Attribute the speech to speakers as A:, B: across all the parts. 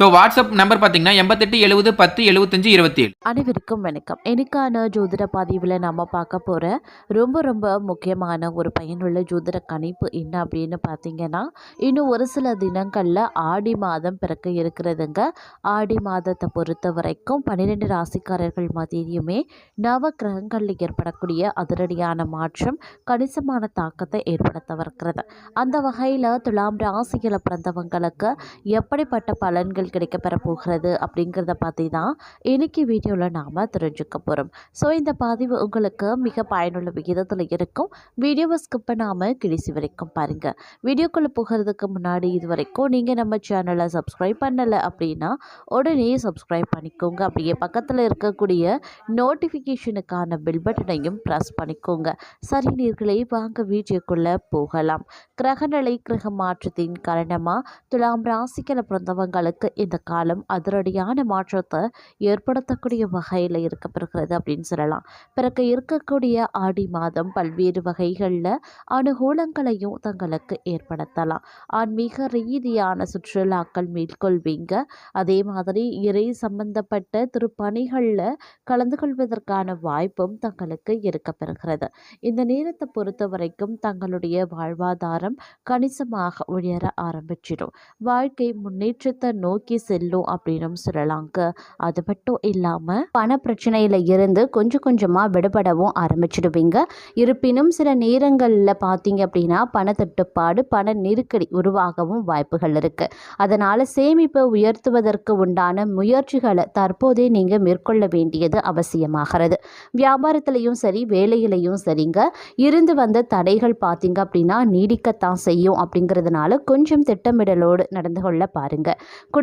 A: So WhatsApp number பார்த்தீங்கன்னா எண்பத்தெட்டு எழுபது பத்து எழுபத்தஞ்சு இருபத்தி ஏழு
B: அனைவருக்கும் வணக்கம். எனக்கான ஜோதிட பதிவில் நம்ம பார்க்க போகிற ரொம்ப ரொம்ப முக்கியமான ஒரு பயனுள்ள ஜோதிட கணிப்பு என்ன அப்படின்னு பார்த்தீங்கன்னா இன்னும் ஒரு சில தினங்களில் ஆடி மாதம் பிறக்க இருக்கிறதுங்க. ஆடி மாதத்தை பொறுத்த வரைக்கும் பன்னிரெண்டு ராசிக்காரர்கள் மத்தியிலுமே நவ கிரகங்களில் ஏற்படக்கூடிய அதிரடியான மாற்றம் கணிசமான தாக்கத்தை ஏற்படுத்தவிருக்கிறது அந்த வகையில் துலாம் ராசியில் பிறந்தவங்களுக்கு எப்படிப்பட்ட பலன்கள் கிடைக்கப்பெற போகிறது அப்படிங்கிறத பற்றி தான் இன்றைக்கி வீடியோவில் நாம் தெரிஞ்சுக்க போகிறோம் ஸோ இந்த பதிவு உங்களுக்கு மிக பயனுள்ள விகிதத்தில் இருக்கும். வீடியோவை ஸ்கிப் பண்ணாமல் கிழிசி வரைக்கும் பாருங்கள் வீடியோக்குள்ளே போகிறதுக்கு முன்னாடி இது வரைக்கும் நீங்கள் நம்ம சேனலை சப்ஸ்கிரைப் பண்ணலை அப்படின்னா உடனே சப்ஸ்கிரைப் பண்ணிக்கோங்க. அப்படியே பக்கத்தில் இருக்கக்கூடிய நோட்டிஃபிகேஷனுக்கான பில் பட்டனையும் ப்ரெஸ் பண்ணிக்கோங்க. சரி நீர்களே வாங்க வீடியோக்குள்ளே போகலாம். கிரகநிலை கிரக மாற்றத்தின் காரணமாக துலாம் ராசிக்கில் பிறந்தவங்களுக்கு இந்த காலம் அதிரடியான மாற்றத்தை ஏற்படுத்தக்கூடிய வகையில் இருக்கப்படுகிறது அப்படின்னு சொல்லலாம். பிறகு இருக்கக்கூடிய ஆடி மாதம் பல்வேறு வகைகளில் அனுகூலங்களையும் தங்களுக்கு ஏற்படுத்தலாம். ஆன்மீக ரீதியான சுற்றுலாக்கள் மேற்கொள்வீங்க. அதே மாதிரி இறை சம்பந்தப்பட்ட திருப்பணிகளில் கலந்து கொள்வதற்கான வாய்ப்பும் தங்களுக்கு இருக்கப்பெறுகிறது. இந்த நேரத்தை பொறுத்த வரைக்கும் தங்களுடைய வாழ்வாதாரம் கணிசமாக உயர ஆரம்பிச்சிடும். வாழ்க்கை முன்னேற்றத்தை நோக்கி செல்லும் அப்படின்னு சொல்லலாங்க. அது மட்டும் இல்லாமல் பண பிரச்சனையில் இருந்து கொஞ்சம் கொஞ்சமாக விடுபடவும் ஆரம்பிச்சிடுவீங்க. இருப்பினும் சில நேரங்களில் பார்த்தீங்க அப்படின்னா பண தட்டுப்பாடு பண நெருக்கடி உருவாகவும் வாய்ப்புகள் இருக்குது அதனால் சேமிப்பை உயர்த்துவதற்கு உண்டான முயற்சிகளை தற்போதே நீங்கள் மேற்கொள்ள வேண்டியது அவசியமாகிறது. வியாபாரத்திலையும் சரி வேலையிலையும் சரிங்க. இருந்து வந்த தடைகள் பார்த்தீங்க அப்படின்னா நீடிக்கத்தான் செய்யும் அப்படிங்கிறதுனால கொஞ்சம் திட்டமிடலோடு நடந்து கொள்ள பாருங்க.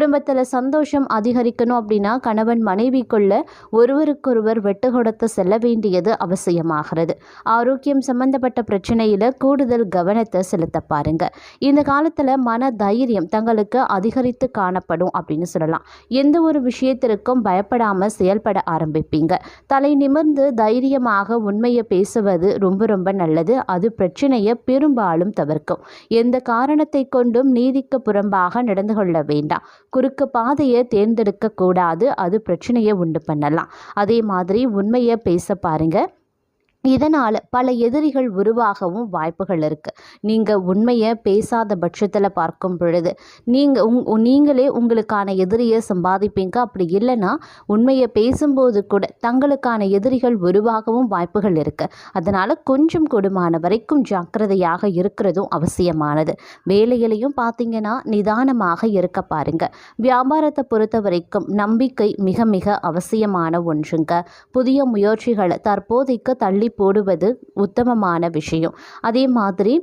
B: குடும்பத்தில் சந்தோஷம் அதிகரிக்கணும் அப்படின்னா கணவன் மனைவிக்குள்ள ஒருவருக்கொருவர் வெட்டு கொடுத்து செல்ல வேண்டியது அவசியமாகிறது. ஆரோக்கியம் சம்பந்தப்பட்ட பிரச்சனையில் கூடுதல் கவனத்தை செலுத்த பாருங்க. இந்த காலத்தில் மன தைரியம் தங்களுக்கு அதிகரித்து காணப்படும் அப்படின்னு சொல்லலாம். எந்த ஒரு விஷயத்திற்கும் பயப்படாமல் செயல்பட ஆரம்பிப்பீங்க. தலை நிமிர்ந்து தைரியமாக உண்மையை பேசுவது ரொம்ப ரொம்ப நல்லது. அது பிரச்சனையை பெரும்பாலும் தவிர்க்கும். எந்த காரணத்தை கொண்டும் நீதிக்கு புறம்பாக நடந்து கொள்ள வேண்டாம். குறுக்கு பாதையை தேர்ந்தெடுக்க கூடாது அது பிரச்சனையை உண்டு பண்ணலாம். அதே மாதிரி உண்மையை பேச பாருங்கள் இதனால் பல எதிரிகள் உருவாகவும் வாய்ப்புகள் இருக்குது நீங்கள் உண்மையை பேசாத பட்சத்தில் பார்க்கும் பொழுது நீங்கள் உங் நீங்களே உங்களுக்கான எதிரியை சம்பாதிப்பீங்க. அப்படி இல்லைன்னா உண்மையை பேசும்போது கூட தங்களுக்கான எதிரிகள் உருவாகவும் வாய்ப்புகள் இருக்குது அதனால் கொஞ்சம் கொடுமான வரைக்கும் ஜாக்கிரதையாக இருக்கிறதும் அவசியமானது. வேலையிலையும் பார்த்தீங்கன்னா நிதானமாக இருக்க பாருங்க. வியாபாரத்தை பொறுத்த வரைக்கும் நம்பிக்கை மிக மிக அவசியமான ஒன்றுங்க. புதிய முயற்சிகளை தற்போதைக்கு தள்ளி போடுவது உத்தமமான விஷயம். அதே மாதிரி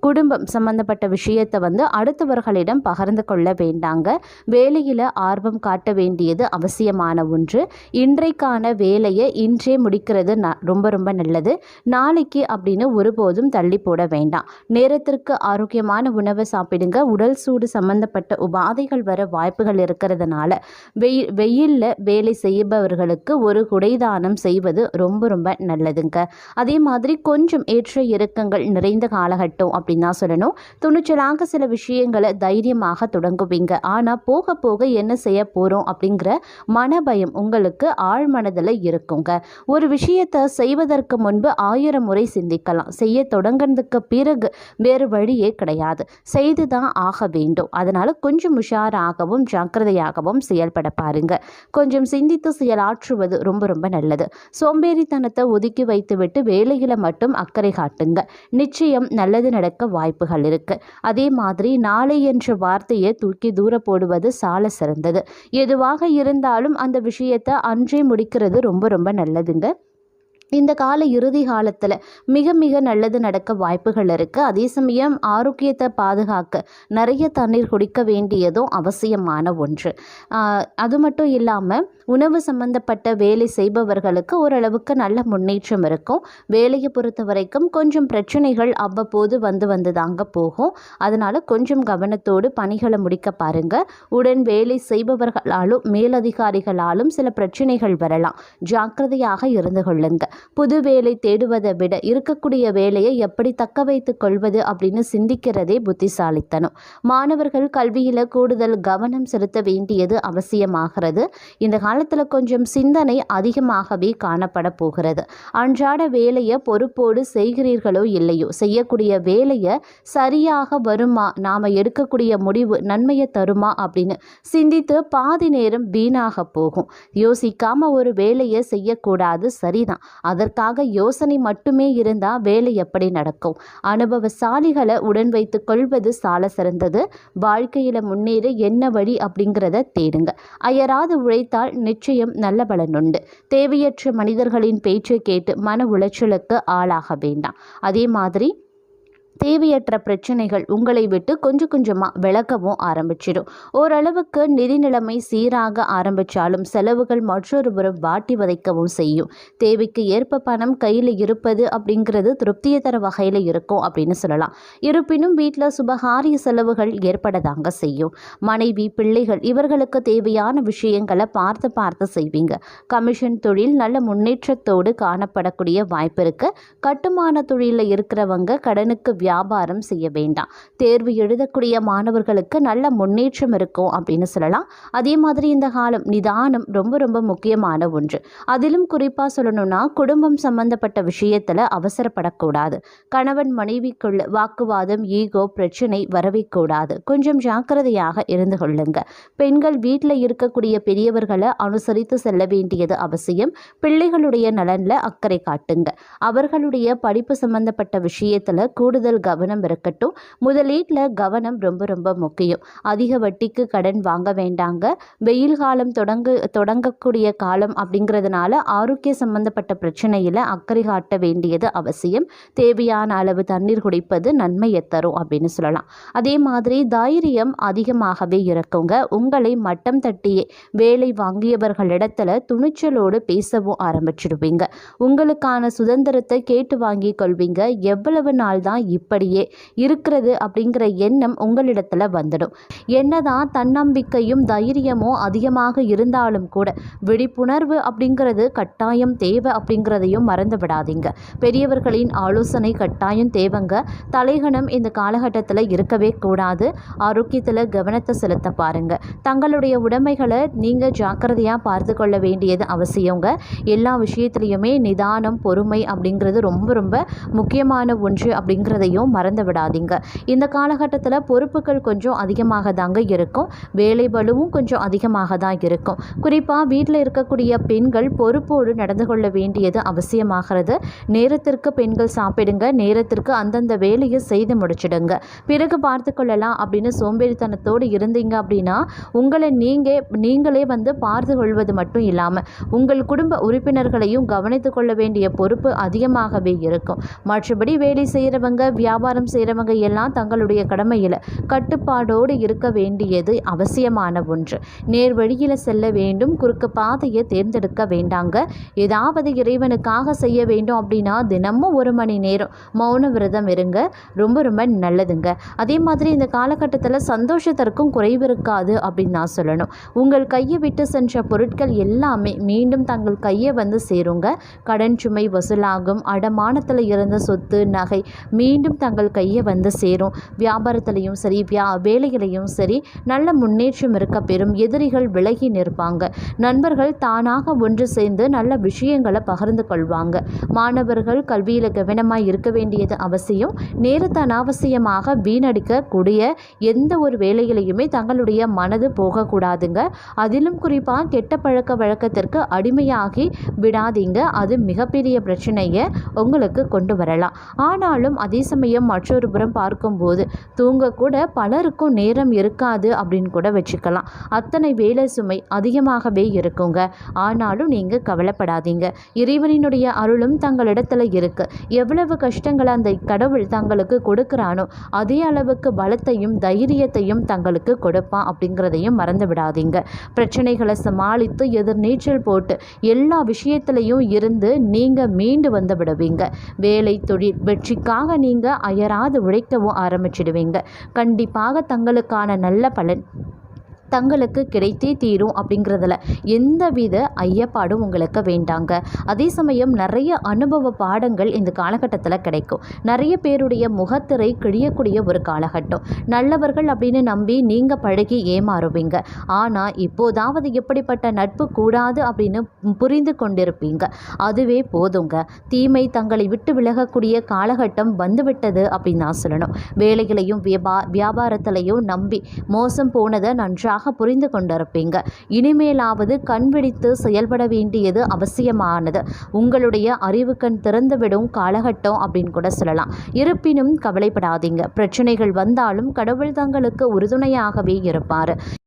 B: குடும்பம் சம்பந்தப்பட்ட விஷயத்தை வந்து அடுத்தவர்களிடம் பகிர்ந்து கொள்ள வேண்டாங்க. வேலையில் ஆர்வம் காட்ட வேண்டியது அவசியமான ஒன்று. இன்றைக்கான வேலையை இன்றே முடிக்கிறது ந ரொம்ப ரொம்ப நல்லது. நாளைக்கு அப்படின்னு ஒருபோதும் தள்ளி போட வேண்டாம். நேரத்திற்கு ஆரோக்கியமான உணவை சாப்பிடுங்க. உடல் சூடு சம்பந்தப்பட்ட உபாதைகள் வர வாய்ப்புகள் இருக்கிறதுனால வெயில் வெயிலில் வேலை செய்பவர்களுக்கு ஒரு குடைதானம் செய்வது ரொம்ப ரொம்ப நல்லதுங்க. அதே மாதிரி கொஞ்சம் ஏற்ற இறக்கங்கள் நிறைந்த காலகட்டம் அப்படின்னு தான் சொல்லணும். துணிச்சலாக சில விஷயங்களை தைரியமாக தொடங்குவீங்க. ஆனால் போக போக என்ன செய்ய போகிறோம் அப்படிங்கிற மனபயம் உங்களுக்கு ஆழ்மனதில் இருக்குங்க. ஒரு விஷயத்தை செய்வதற்கு முன்பு ஆயிரம் முறை சிந்திக்கலாம். செய்ய தொடங்கினதுக்கு பிறகு வேறு வழியே கிடையாது. செய்து தான் ஆக வேண்டும். அதனால் கொஞ்சம் உஷாராகவும் ஜாக்கிரதையாகவும் செயல்பட பாருங்க. கொஞ்சம் சிந்தித்து செயலாற்றுவது ரொம்ப ரொம்ப நல்லது. சோம்பேறித்தனத்தை ஒதுக்கி வைத்துவிட்டு வேலையில் மட்டும் அக்கறை காட்டுங்க. நிச்சயம் நல்ல நல்லது நடக்க வாய்ப்புகள் இருக்கு. அதே மாதிரி நாளை என்ற வார்த்தையை தூக்கி தூர போடுவது சால சிறந்தது. எதுவாக இருந்தாலும் அந்த விஷயத்தை அன்றே முடிக்கிறது ரொம்ப ரொம்ப நல்லதுங்க. இந்த கால இறுதி காலத்தில் மிக மிக நல்லது நடக்க வாய்ப்புகள் இருக்குது அதே சமயம் ஆரோக்கியத்தை பாதுகாக்க நிறைய தண்ணீர் குடிக்க வேண்டியதும் அவசியமான ஒன்று. அது மட்டும் இல்லாமல் உணவு சம்பந்தப்பட்ட வேலை செய்பவர்களுக்கு ஓரளவுக்கு நல்ல முன்னேற்றம் இருக்கும். வேலையை பொறுத்த வரைக்கும் கொஞ்சம் பிரச்சனைகள் அவ்வப்போது வந்து வந்து தாங்க போகும். அதனால் கொஞ்சம் கவனத்தோடு பணிகளை முடிக்க பாருங்கள் உடன் வேலை செய்பவர்களாலும் மேலதிகாரிகளாலும் சில பிரச்சனைகள் வரலாம். ஜாக்கிரதையாக இருந்து கொள்ளுங்கள் புது வேலை தேடுவதை விட இருக்கக்கூடிய வேலையை எப்படி தக்க வைத்துக் கொள்வது அப்படின்னு சிந்திக்கிறதே புத்திசாலித்தனம். மாணவர்கள் கல்வியில் கூடுதல் கவனம் செலுத்த வேண்டியது அவசியமாகிறது. இந்த காலத்தில் கொஞ்சம் சிந்தனை அதிகமாகவே காணப்பட போகிறது. அன்றாட வேலையை பொறுப்போடு செய்கிறீர்களோ இல்லையோ? செய்யக்கூடிய வேலையை சரியாக வருமா? நாம் எடுக்கக்கூடிய முடிவு நன்மையை தருமா? அப்படின்னு சிந்தித்து பாதி நேரம் வீணாக போகும். யோசிக்காம ஒரு வேலையை செய்யக்கூடாது சரிதான். அதற்காக யோசனை மட்டுமே இருந்தால் வேலை எப்படி நடக்கும்? அனுபவசாலிகளை உடன் வைத்து கொள்வது சால சிறந்தது. வாழ்க்கையில் முன்னேற என்ன வழி அப்படிங்கிறத தேடுங்க. அயராது உழைத்தால் நிச்சயம் நல்ல பலன் உண்டு. தேவையற்ற மனிதர்களின் பேச்சை கேட்டு மன உளைச்சலுக்கு ஆளாக வேண்டாம். அதே மாதிரி தேவையற்ற பிரச்சனைகள் உங்களை விட்டு கொஞ்சம் கொஞ்சமாக விளக்கவும் ஆரம்பிச்சிடும். ஓரளவுக்கு நிதி நிலைமை சீராக ஆரம்பித்தாலும் செலவுகள் மற்றொரு புறம் வாட்டி வதைக்கவும் செய்யும். தேவைக்கு ஏற்ப பணம் கையில் இருப்பது அப்படிங்கிறது திருப்தியை தர வகையில் இருக்கும் அப்படின்னு சொல்லலாம். இருப்பினும் வீட்டில் சுபகாரிய செலவுகள் ஏற்படதாங்க செய்யும். மனைவி பிள்ளைகள் இவர்களுக்கு தேவையான விஷயங்களை பார்த்து பார்த்து செய்வீங்க. கமிஷன் தொழில் நல்ல முன்னேற்றத்தோடு காணப்படக்கூடிய வாய்ப்பு இருக்கு. கட்டுமான தொழிலில் இருக்கிறவங்க கடனுக்கு வியாபாரம் செய்ய வேண்டாம். தேர்வு எழுதக்கூடிய மாணவர்களுக்கு நல்ல முன்னேற்றம் இருக்கும் அப்படின்னு சொல்லலாம். அதே மாதிரி இந்த காலம் நிதானம் ரொம்ப ரொம்ப முக்கியமான ஒன்று. அதிலும் குறிப்பாக சொல்லணும்னா குடும்பம் சம்பந்தப்பட்ட விஷயத்தில் அவசரப்படக்கூடாது. கணவன் மனைவிக்குள்ள வாக்குவாதம் ஈகோ பிரச்சனை வரவே கூடாது கொஞ்சம் ஜாக்கிரதையாக இருந்து கொள்ளுங்க. பெண்கள் வீட்டில் இருக்கக்கூடிய பெரியவர்களை அனுசரித்து செல்ல வேண்டியது அவசியம். பிள்ளைகளுடைய நலனில் அக்கறை காட்டுங்க. அவர்களுடைய படிப்பு சம்பந்தப்பட்ட விஷயத்தில் கூடுதல் கவனம் இருக்கட்டும். முதலீட்டில் கவனம் ரொம்ப ரொம்ப முக்கியம். அதிக வட்டிக்கு கடன் வாங்க வேண்டாங்க. வெயில் காலம் தொடங்க தொடங்கக்கூடிய காலம் அப்படிங்கிறதுனால ஆரோக்கிய சம்பந்தப்பட்ட பிரச்சனையில் அக்கறை காட்ட வேண்டியது அவசியம். தேவையான அளவு தண்ணீர் குடிப்பது நன்மையை தரும் அப்படின்னு சொல்லலாம். அதே மாதிரி தைரியம் அதிகமாகவே இருக்குங்க. உங்களை மட்டம் தட்டியே வேலை வாங்கியவர்களிடத்துல துணிச்சலோடு பேசவும் ஆரம்பிச்சிடுவீங்க. உங்களுக்கான சுதந்திரத்தை கேட்டு வாங்கி கொள்வீங்க. எவ்வளவு நாள் தான் இப்படியே இருக்கிறது அப்படிங்கிற எண்ணம் உங்களிடத்துல வந்துடும். என்னதான் தன்னம்பிக்கையும் தைரியமும் அதிகமாக இருந்தாலும் கூட விழிப்புணர்வு அப்படிங்கிறது கட்டாயம் தேவை அப்படிங்கிறதையும் மறந்து விடாதீங்க. பெரியவர்களின் ஆலோசனை கட்டாயம் தேவைங்க. தலைகணம் இந்த காலகட்டத்தில் இருக்கவே கூடாது. ஆரோக்கியத்தில் கவனத்தை செலுத்த பாருங்க. தங்களுடைய உடைமைகளை நீங்கள் ஜாக்கிரதையாக பார்த்து கொள்ள வேண்டியது அவசியங்க. எல்லா விஷயத்துலையுமே நிதானம் பொறுமை அப்படிங்கிறது ரொம்ப ரொம்ப முக்கியமான ஒன்று அப்படிங்கிறதையும் மறந்து விடாதீங்க இந்த காலகட்டத்தில் பொறுப்புகள் கொஞ்சம் அதிகமாக தாங்க இருக்கும். வேலை பளுவும் கொஞ்சம் அதிகமாக தான் இருக்கும். குறிப்பாக வீட்டில் இருக்கக்கூடிய பெண்கள் பொறுப்போடு நடந்து கொள்ள வேண்டியது அவசியமாகிறது. நேரத்திற்கு பெண்கள் சாப்பிடுங்க. நேரத்திற்கு அந்தந்த வேலையை செய்து முடிச்சிடுங்க. பிறகு பார்த்து கொள்ளலாம் அப்படின்னு சோம்பேறித்தனத்தோடு இருந்தீங்க அப்படின்னா உங்களை நீங்கள் நீங்களே வந்து பார்த்து கொள்வது மட்டும் இல்லாமல் உங்கள் குடும்ப உறுப்பினர்களையும் கவனித்து கொள்ள வேண்டிய பொறுப்பு அதிகமாகவே இருக்கும். மற்றபடி வேலை செய்கிறவங்க வியாபாரம் செய்கிறவங்க எல்லாம் தங்களுடைய கடமையில் கட்டுப்பாடோடு இருக்க வேண்டியது அவசியமான ஒன்று. நேர் வழியில் செல்ல வேண்டும் குறுக்கு பாதையை தேர்ந்தெடுக்க வேண்டாங்க. ஏதாவது இறைவனுக்காக செய்ய வேண்டும் அப்படின்னா தினமும் ஒரு மணி நேரம் மௌன விரதம் இருங்க. ரொம்ப ரொம்ப நல்லதுங்க. அதே மாதிரி இந்த காலகட்டத்தில் சந்தோஷத்திற்கும் குறைவு இருக்காது அப்படின்னு நான் சொல்லணும். உங்கள் கையை விட்டு சென்ற பொருட்கள் எல்லாமே மீண்டும் தங்கள் கையை வந்து சேருங்க. கடன் சுமை வசூலாகும். அடமானத்தில் இருந்த சொத்து நகை மீண்டும் தங்கள் கையை வந்து சேரும். வியாபாரத்திலையும் சரி வியா வேலையிலையும் சரி நல்ல முன்னேற்றம் இருக்க பெறும் எதிரிகள் விலகி நிற்பாங்க. நண்பர்கள் தானாக ஒன்று சேர்ந்து நல்ல விஷயங்களை பகிர்ந்து கொள்வாங்க. மாணவர்கள் கல்வியில் கவனமாக இருக்க வேண்டியது அவசியம். நேரத்தை அனாவசியமாக வீணடிக்கக்கூடிய எந்த ஒரு வேலையிலையுமே தங்களுடைய மனது போகக்கூடாதுங்க. அதிலும் குறிப்பாக கெட்ட பழக்க வழக்கத்திற்கு அடிமையாகி விடாதீங்க. அது மிகப்பெரிய பிரச்சனையை உங்களுக்கு கொண்டு வரலாம். ஆனாலும் அதே சமயம் சமயம் மற்றொரு புறம் பார்க்கும்போது தூங்கக்கூட பலருக்கும் நேரம் இருக்காது அப்படின்னு கூட வச்சுக்கலாம். அத்தனை வேலை சுமை அதிகமாகவே இருக்குங்க. ஆனாலும் நீங்கள் கவலைப்படாதீங்க. இறைவனினுடைய அருளும் தங்களிடத்தில் இருக்கு. எவ்வளவு கஷ்டங்களை அந்த கடவுள் தங்களுக்கு கொடுக்குறானோ அதே அளவுக்கு பலத்தையும் தைரியத்தையும் தங்களுக்கு கொடுப்பான் அப்படிங்கிறதையும் மறந்து விடாதீங்க. பிரச்சனைகளை சமாளித்து எதிர்நீச்சல் போட்டு எல்லா விஷயத்திலையும் இருந்து நீங்கள் மீண்டு வந்து விடுவீங்க. வேலை தொழில் வெற்றிக்காக நீங்கள் அயராது உழைக்கவும் ஆரம்பிச்சிடுவீங்க. கண்டிப்பாக தங்களுக்கான நல்ல பலன் தங்களுக்கு கிடைத்தே தீரும் அப்படிங்கிறதுல எந்தவித ஐயப்பாடும் உங்களுக்கு வேண்டாங்க. அதே சமயம் நிறைய அனுபவ பாடங்கள் இந்த காலகட்டத்தில் கிடைக்கும். நிறைய பேருடைய முகத்திரை கிழியக்கூடிய ஒரு காலகட்டம். நல்லவர்கள் அப்படின்னு நம்பி நீங்கள் பழகி ஏமாறுவீங்க. ஆனால் இப்போதாவது எப்படிப்பட்ட நட்பு கூடாது அப்படின்னு புரிந்து கொண்டிருப்பீங்க. அதுவே போதுங்க. தீமை தங்களை விட்டு விலகக்கூடிய காலகட்டம் வந்துவிட்டது அப்படின்னு நான் சொல்லணும். வேலைகளையும் வியாபா வியாபாரத்திலையும் நம்பி மோசம் போனதை நன்றாக புரிந்து கொண்டிருப்பீங்க. இனிமேலாவது கண்பிடித்து செயல்பட வேண்டியது அவசியமானது. உங்களுடைய அறிவு கண் திறந்துவிடும் காலகட்டம் அப்படின்னு கூட சொல்லலாம். இருப்பினும் கவலைப்படாதீங்க. பிரச்சனைகள் வந்தாலும் கடவுள் தங்களுக்கு உறுதுணையாகவே இருப்பார்.